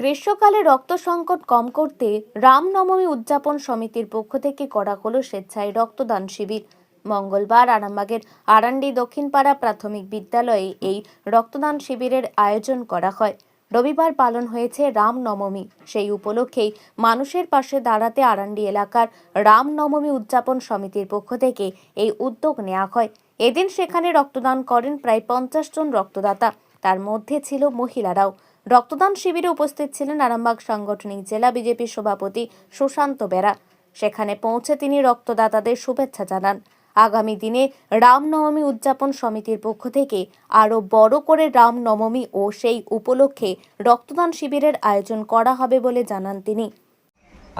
গ্রীষ্মকালে রক্ত সংকট কম করতে রামনবমী উদযাপন সমিতির পক্ষ থেকে করা হলো স্বেচ্ছায় রক্তদান শিবির। মঙ্গলবার আরামবাগের আরান্ডি দক্ষিণপাড়া প্রাথমিক বিদ্যালয়ে এই রক্তদান শিবিরের আয়োজন করা হয়। রবিবার পালন হয়েছে রামনবমী সেই উপলক্ষেই মানুষের পাশে দাঁড়াতে আরান্ডি এলাকার রামনবমী উদযাপন সমিতির পক্ষ থেকে এই উদ্যোগ নেওয়া হয়। এদিন সেখানে রক্তদান করেন প্রায় পঞ্চাশ জন রক্তদাতা। তার মধ্যে ছিল মহিলারাও। রক্তদান শিবিরে উপস্থিত ছিলেন আরামবাগ সাংগঠনিক জেলা বিজেপির সভাপতি সুশান্ত বেরা। সেখানে পৌঁছে তিনি রক্তদাতাদের শুভেচ্ছা জানান। আগামী দিনে রামনবমী উদযাপন সমিতির পক্ষ থেকে আরও বড় করে রামনবমী ও সেই উপলক্ষে রক্তদান শিবিরের আয়োজন করা হবে বলে জানান তিনি।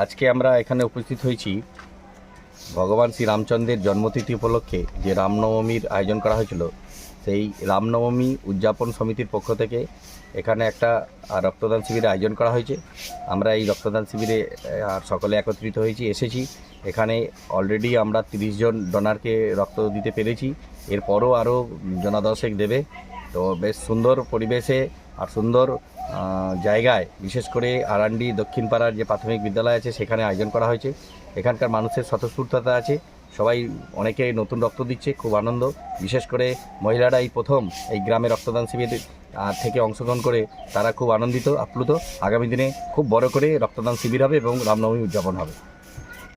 আজকে আমরা এখানে উপস্থিত হয়েছি ভগবান শ্রী রামচন্দ্রের জন্মতিথি উপলক্ষে যে রামনবমীর আয়োজন করা হয়েছিল সেই রামনবমী উদযাপন সমিতির পক্ষ থেকে এখানে একটা রক্তদান শিবিরের আয়োজন করা হয়েছে। আমরা এই রক্তদান শিবিরে সকলে একত্রিত হয়েছি, এসেছি। এখানে অলরেডি আমরা তিরিশ জন ডোনারকে রক্ত দিতে পেরেছি। এরপরও আরও জনাদশেক দেবে। তো বেশ সুন্দর পরিবেশে আর সুন্দর জায়গায় বিশেষ করে আরান্ডি দক্ষিণপাড়ার যে প্রাথমিক বিদ্যালয় আছে, সেখানে আয়োজন করা হয়েছে। এখানকার মানুষের স্বতঃস্ফূর্ততা আছে। সবাই অনেকে নতুন রক্ত দিচ্ছে, খুব আনন্দ। বিশেষ করে মহিলারাই প্রথম এই গ্রামে রক্তদান শিবির থেকে অংশগ্রহণ করে তারা খুব আনন্দিত, আপ্লুত। আগামী দিনে খুব বড় করে রক্তদান শিবির হবে এবং রামনবমী উদযাপন হবে।